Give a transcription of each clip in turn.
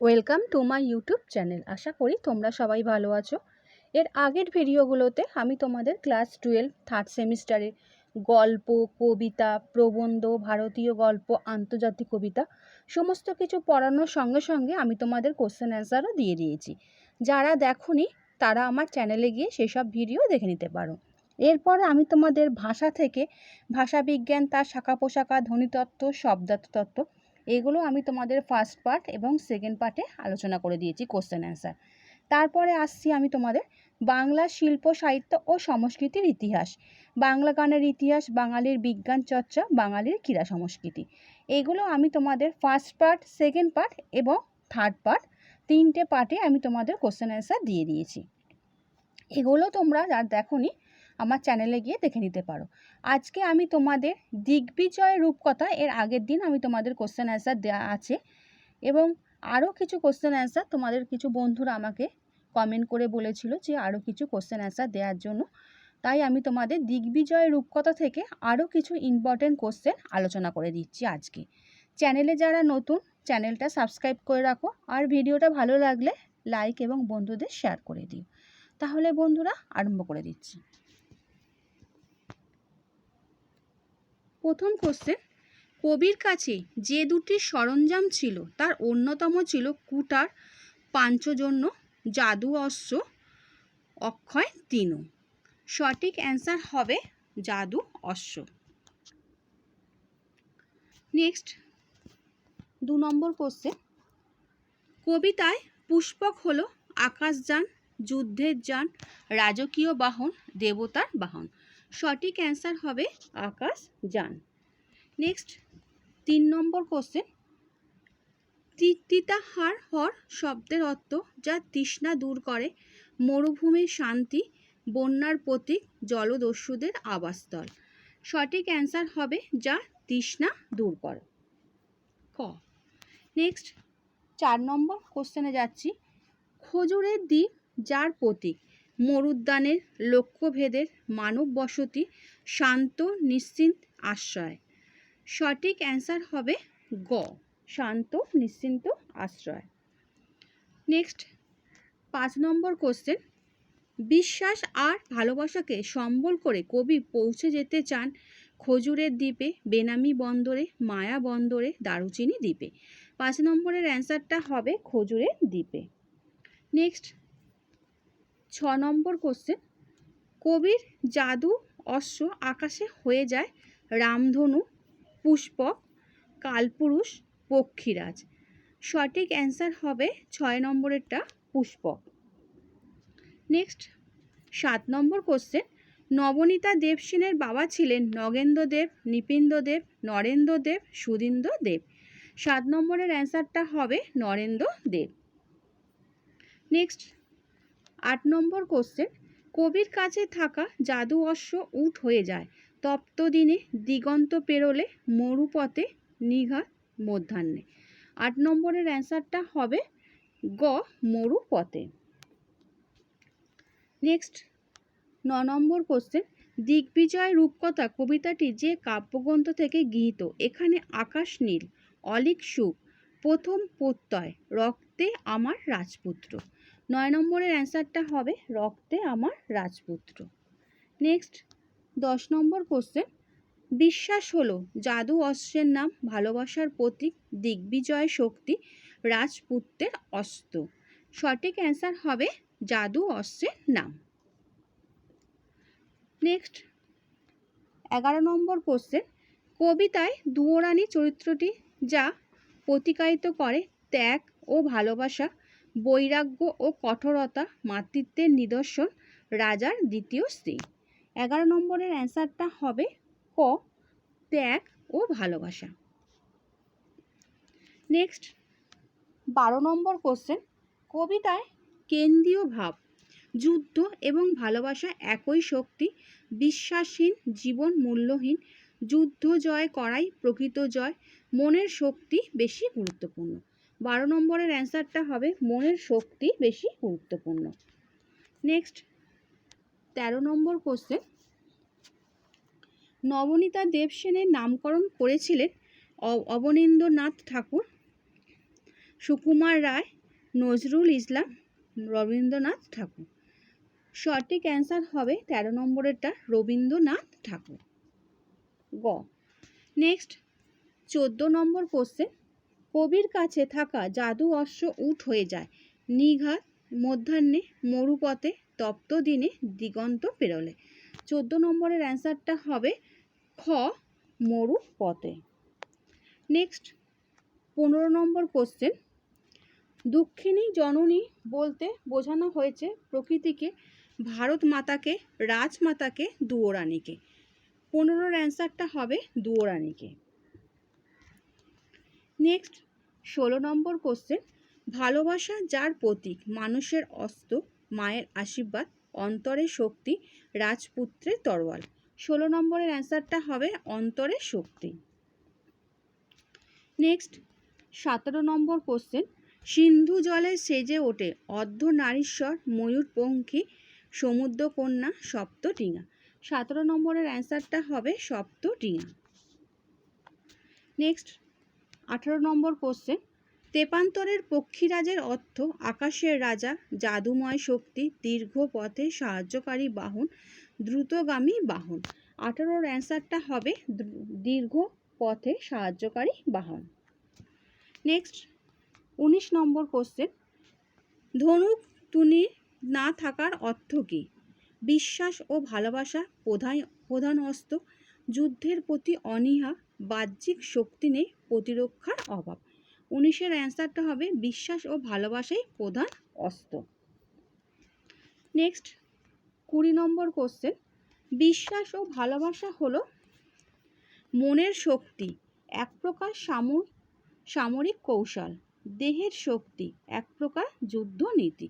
Welcome to my YouTube channel আশা করি তোমরা সবাই ভালো আছো। এর আগের ভিডিওগুলোতে আমি তোমাদের ক্লাস টুয়েলভ থার্ড সেমিস্টারের গল্প, কবিতা, প্রবন্ধ, ভারতীয় গল্প, আন্তর্জাতিক কবিতা সমস্ত কিছু পড়ানোর সঙ্গে সঙ্গে আমি তোমাদের কোশ্চেন অ্যান্সারও দিয়ে দিয়েছি। যারা দেখোনি, তারা আমার চ্যানেলে গিয়ে সেসব ভিডিও দেখে নিতে পারো। এরপর আমি তোমাদের ভাষা থেকে ভাষাবিজ্ঞান, তার শাখা পোশাকা ধ্বনিতত্ত্ব, শব্দার্থতত্ত্ব এগুলো আমি তোমাদের ফার্স্ট পার্ট এবং সেকেন্ড পার্টে আলোচনা করে দিয়েছি কোশ্চেন অ্যান্সার তারপরে আসছি আমি তোমাদের বাংলা শিল্প, সাহিত্য ও সংস্কৃতির ইতিহাস। বাংলা গানের ইতিহাস, বাঙালির বিজ্ঞান চর্চা, বাঙালির ক্রীড়া সংস্কৃতি। এগুলো আমি তোমাদের ফার্স্ট পার্ট সেকেন্ড পার্ট এবং থার্ড পার্ট তিনটে পার্টে আমি তোমাদের কোশ্চেন অ্যান্সার দিয়ে দিয়েছি। এগুলো তোমরা যার দেখোনি আমার চ্যানেলে গিয়ে দেখে নিতে পারো। আজকে আমি তোমাদের দিগ্বিজয় রূপকথা, এর আগের দিন আমি তোমাদের কোশ্চেন অ্যান্সার দেওয়া আছে এবং আরও কিছু কোশ্চেন অ্যান্সার তোমাদের কিছু বন্ধুরা আমাকে কমেন্ট করে বলেছিল যে আরও কিছু কোশ্চেন অ্যান্সার দেওয়ার জন্য। তাই আমি তোমাদের দিগ্বিজয় রূপকথা থেকে আরও কিছু ইম্পর্টেন্ট কোশ্চেন আলোচনা করে দিচ্ছি আজকে। চ্যানেলে যারা নতুন চ্যানেলটা সাবস্ক্রাইব করে রাখো আর ভিডিওটা ভালো লাগলে লাইক এবং বন্ধুদের শেয়ার করে দিও। তাহলে বন্ধুরা, আরম্ভ করে দিচ্ছি। প্রথম কোশ্চেন কবির কাছে যে দুটি সরঞ্জাম ছিল, তার অন্যতম ছিল কুটার, পাঞ্চজন্য, জাদু অস্ত্র, অক্ষয় তিনু। সঠিক অ্যান্সার হবে জাদু অশ্ব নেক্সট, দু নম্বর কোশ্চেন কবিতায় পুষ্পক হলো আকাশযান, যুদ্ধের যান, রাজকীয় বাহন, দেবতার বাহন। সঠিক অ্যান্সার হবে আকাশ যান। নেক্সট, তিন নম্বর কোশ্চেন। তিতাহার হর শব্দের অর্থ যা তৃষ্ণা দূর করে, মরুভূমির শান্তি, বন্যার প্রতীক, জলদস্যুদের আবাসস্থল। সঠিক অ্যান্সার হবে যা তৃষ্ণা দূর করে। ক। নেক্সট, চার নম্বর কোশ্চেনে যাচ্ছি। খজুরের দ্বীপ যার প্রতীক? মরুদ্যানের লক্ষ্যভেদের মানব বসতি শান্ত, নিশ্চিন্ত, আশ্রয়। সঠিক অ্যান্সার হবে গ, শান্ত, নিশ্চিন্ত, আশ্রয়। নেক্সট, পাঁচ নম্বর কোশ্চেন। বিশ্বাস আর ভালোবাসাকে সম্বল করে কবি পৌঁছে যেতে চান খজুরের দ্বীপে, বেনামি বন্দরে, মায়া বন্দরে, দারুচিনি দ্বীপে। পাঁচ নম্বরের অ্যান্সারটা হবে খজুরের দ্বীপে। নেক্সট ছ নম্বর কোশ্চেন কবির জাদু অশ্ব আকাশে হয়ে যায় রামধনু পুষ্পক কালপুরুষ, পক্ষীরাজ। সঠিক অ্যান্সার হবে ছয় নম্বরেরটা পুষ্পক নেক্সট সাত নম্বর কোশ্চেন নবনীতা দেবসেনের বাবা ছিলেন নগেন্দ্রদেব নৃপেন্দ্রদেব নরেন্দ্রদেব সুধীন্দ্রদেব সাত নম্বরের অ্যান্সারটা হবে নরেন্দ্র দেব। নেক্সট আট নম্বর কোশ্চেন কবির কাছে থাকা জাদু অশ্ব উঠ হয়ে যায়। তপ্ত দিনে দিগন্ত পেরোলে মরুপথে নিঘাত মধ্যাহ্নে। আট নম্বরের অ্যান্সারটা হবে গ, মরুপথে। নেক্সট ন নম্বর কোশ্চেন দিগ্বিজয় রূপকথা কবিতাটি যে কাব্যগ্রন্থ থেকে গৃহীত, এখানে আকাশ নীল, অলিক সুখ, প্রথম প্রত্যয়, রক্তে আমার রাজপুত্র। নয় নম্বরের অ্যান্সারটা হবে রক্তে আমার রাজপুত্র। নেক্সট, দশ নম্বর কোশ্চেন বিশ্বাস হলো জাদু অস্ত্রের নাম, ভালোবাসার প্রতীক, দিগ্বিজয় শক্তি, রাজপুত্রের অস্ত্র। সঠিক অ্যান্সার হবে জাদু অস্ত্রের নাম। নেক্সট, এগারো নম্বর কোশ্চেন কবিতায় দুয়োরানী চরিত্রটি যা প্রতিকায়িত করে ত্যাগ ও ভালোবাসা বৈরাগ্য ও কঠোরতা মাতৃত্বের নিদর্শন রাজার দ্বিতীয় স্ত্রী। এগারো নম্বরের অ্যান্সারটা হবে ক, ত্যাগ ও ভালোবাসা। নেক্সট। বারো নম্বর কোশ্চেন। কবিতায় কেন্দ্রীয় ভাব, যুদ্ধ এবং ভালোবাসা একই শক্তি, বিশ্বাসহীন, জীবন মূল্যহীন, যুদ্ধ জয় করাই প্রকৃত জয়, মনের শক্তি বেশি গুরুত্বপূর্ণ। বারো নম্বরের অ্যান্সারটা হবে মনের শক্তি বেশি গুরুত্বপূর্ণ। নেক্সট তেরো নম্বর কোশ্চেন নবনীতা দেবসেনের নামকরণ করেছিলেন অবনীন্দ্রনাথ ঠাকুর, সুকুমার রায়, নজরুল ইসলাম, রবীন্দ্রনাথ ঠাকুর। সঠিক অ্যান্সার হবে তেরো নম্বরেরটা রবীন্দ্রনাথ ঠাকুর। গ নেক্সট চোদ্দ নম্বর কোশ্চেন কবির কাছে থাকা জাদু অশ্ব উঠ হয়ে যায়। নিঘাত মধ্যাহ্নে মরুপথে তপ্ত দিনে দিগন্ত পেরোলে। চোদ্দ নম্বরের অ্যান্সারটা হবে খ, মরুপথে। নেক্সট, পনেরো নম্বর কোশ্চেন। দুঃখিনী জননী বলতে বোঝানো হয়েছে প্রকৃতিকে ভারত মাতাকে রাজমাতাকে, দুয়োরানীকে। পনেরোর অ্যান্সারটা হবে দুয়োরানীকে। নেক্সট ষোলো নম্বর কোশ্চেন ভালোবাসা যার প্রতীক, মানুষের অস্ত্র, মায়ের আশীর্বাদ অন্তরের শক্তি, রাজপুত্রের তরোয়াল। ষোলো নম্বরের অ্যান্সারটা হবে অন্তরের শক্তি। নেক্সট সতেরো নম্বর কোশ্চেন সিন্ধু জলে সেজে ওঠে অর্ধ নারীশ্বর ময়ূরপঙ্খী সমুদ্রকন্যা সপ্তডিঙা সতেরো নম্বরের অ্যান্সারটা হবে সপ্তডিঙা নেক্সট আঠারো নম্বর কোশ্চেন তেপান্তরের পক্ষীরাজের অর্থ আকাশের রাজা, জাদুময় শক্তি, দীর্ঘ পথে সাহায্যকারী বাহন, দ্রুতগামী বাহন। আঠারোর অ্যান্সারটা হবে দীর্ঘ পথে সাহায্যকারী বাহন। নেক্সট উনিশ নম্বর কোশ্চেন ধনুক তুনি না থাকার অর্থ কী? বিশ্বাস ও ভালোবাসা প্রধান প্রধান অস্ত্র যুদ্ধের প্রতি অনীহা, বাহ্যিক শক্তি নেই প্রতিরক্ষার অভাব। উনিশের অ্যান্সারটা হবে, বিশ্বাস ও ভালোবাসাই প্রধান অস্ত্র। নেক্সট, কুড়ি নম্বর কোশ্চেন বিশ্বাস ও ভালোবাসা হলো মনের শক্তি, এক প্রকার সামর সামরিক কৌশল, দেহের শক্তি, এক প্রকার যুদ্ধ নীতি।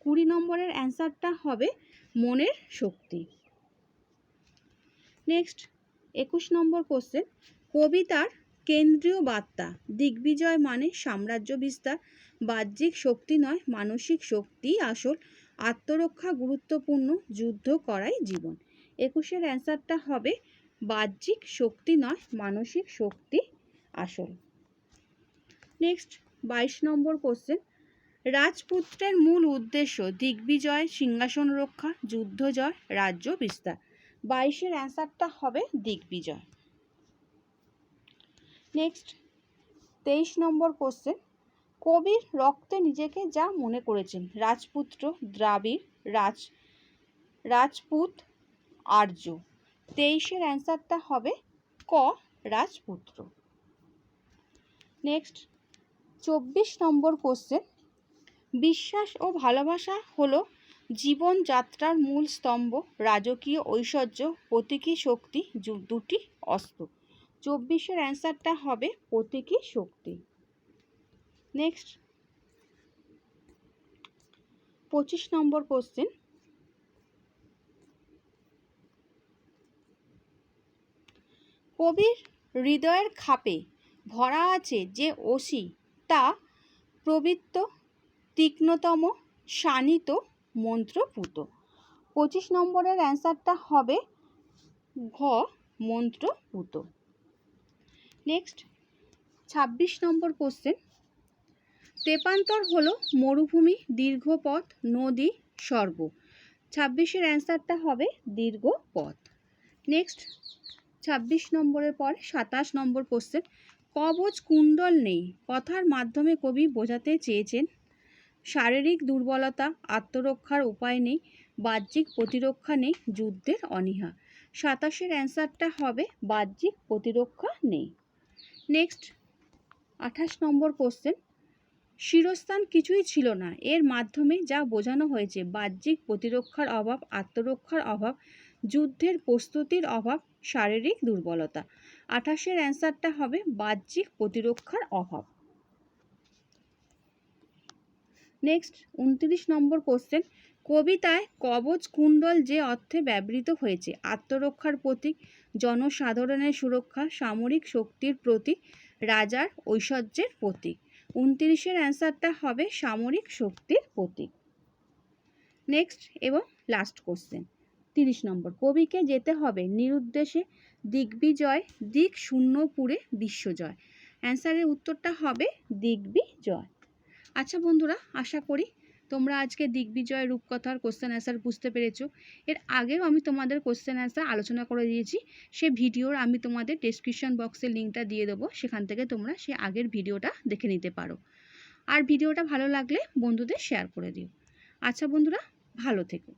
কুড়ি নম্বরের অ্যান্সারটা হবে মনের শক্তি। নেক্সট, একুশ নম্বর কোশ্চেন কবিতার কেন্দ্রীয় বার্তা। দিগ্বিজয় মানে সাম্রাজ্য বিস্তার। বাহ্যিক শক্তি নয়, মানসিক শক্তি আসল। আত্মরক্ষা গুরুত্বপূর্ণ, যুদ্ধ করাই জীবন। একুশের অ্যান্সারটা হবে, বাহ্যিক শক্তি নয়, মানসিক শক্তি আসল। নেক্সট, বাইশ নম্বর কোশ্চেন। রাজপুত্রের মূল উদ্দেশ্য দিগ্বিজয়, সিংহাসন রক্ষা, যুদ্ধ জয়, রাজ্য বিস্তার। বাইশের অ্যান্সারটা হবে দিগ্বিজয়। নেক্সট তেইশ নম্বর কোশ্চেন কবির রক্তে নিজেকে যা মনে করেছেন, রাজপুত্র, দ্রাবিড়, রাজ, রাজপুত, আর্য। তেইশের অ্যান্সারটা হবে ক, রাজপুত্র। নেক্সট চব্বিশ নম্বর কোশ্চেন বিশ্বাস ও ভালোবাসা হলো জীবনযাত্রার মূল স্তম্ভ, রাজকীয় ঐশ্বর্য, প্রতীকী শক্তি দুটি অস্ত্র। চব্বিশের অ্যান্সারটা হবে প্রতীকী শক্তি। নেক্সট। পঁচিশ নম্বর কোশ্চেন। কবির হৃদয়ের খাপে ভরা আছে যে অসি তা প্রবৃত্ত তীক্ষ্ণতম শানিত মন্ত্রপুত। পঁচিশ নম্বরের অ্যান্সারটা হবে ঘ মন্ত্রপুত। নেক্সট ছাব্বিশ নম্বর কোশ্চেন তেপান্তর হলো মরুভূমি, দীর্ঘ পথ, নদী, স্বর্গ। ছাব্বিশের অ্যান্সারটা হবে দীর্ঘ পথ। নেক্সট ছাব্বিশ নম্বরের পর সাতাশ নম্বর কোশ্চেন কবচ কুণ্ডল নেই, কথার মাধ্যমে কবি বোঝাতে চেয়েছেন, শারীরিক দুর্বলতা, আত্মরক্ষার উপায় নেই, বাহ্যিক প্রতিরক্ষা নেই, যুদ্ধের অনীহা। সাতাশের অ্যান্সারটা হবে বাহ্যিক প্রতিরক্ষা নেই। নেক্সট আঠাশ নম্বর কোশ্চেন শিরস্থান কিছুই ছিল না। এর মাধ্যমে যা বোঝানো হয়েছে, বাহ্যিক প্রতিরক্ষার অভাব, আত্মরক্ষার অভাব, যুদ্ধের প্রস্তুতির অভাব, শারীরিক দুর্বলতা। আঠাশের অ্যান্সারটা হবে বাহ্যিক প্রতিরক্ষার অভাব। নেক্সট উনত্রিশ নম্বর কোশ্চেন কবিতায় কবচ কুণ্ডল যে অর্থে ব্যবহৃত হয়েছে, আত্মরক্ষার প্রতীক জনসাধারণের সুরক্ষা সামরিক শক্তির প্রতীক রাজার ঐশ্বর্যের প্রতীক। উনত্রিশের অ্যান্সারটা হবে সামরিক শক্তির প্রতীক। নেক্সট এবং লাস্ট কোশ্চেন। তিরিশ নম্বর, কবিকে যেতে হবে নিরুদ্দেশে দিগ্বিজয়, দিক শূন্যপুরে বিশ্বজয়। অ্যান্সারের উত্তরটা হবে দিগ্বিজয়। আচ্ছা বন্ধুরা, আশা করি তোমরা আজকে দিগ্বিজয় রূপকথার কোশ্চেন অ্যান্সার বুঝতে পেরেছ। এর আগেও আমি তোমাদের কোশ্চেন অ্যান্সার আলোচনা করে দিয়েছি। সে ভিডিওর আমি তোমাদের ডেসক্রিপশন বক্সে লিঙ্কটা দিয়ে দেবো। সেখান থেকে তোমরা সে আগের ভিডিওটা দেখে নিতে পারো। আর ভিডিওটা ভালো লাগলে বন্ধুদের শেয়ার করে দিও। আচ্ছা বন্ধুরা, ভালো থেকো।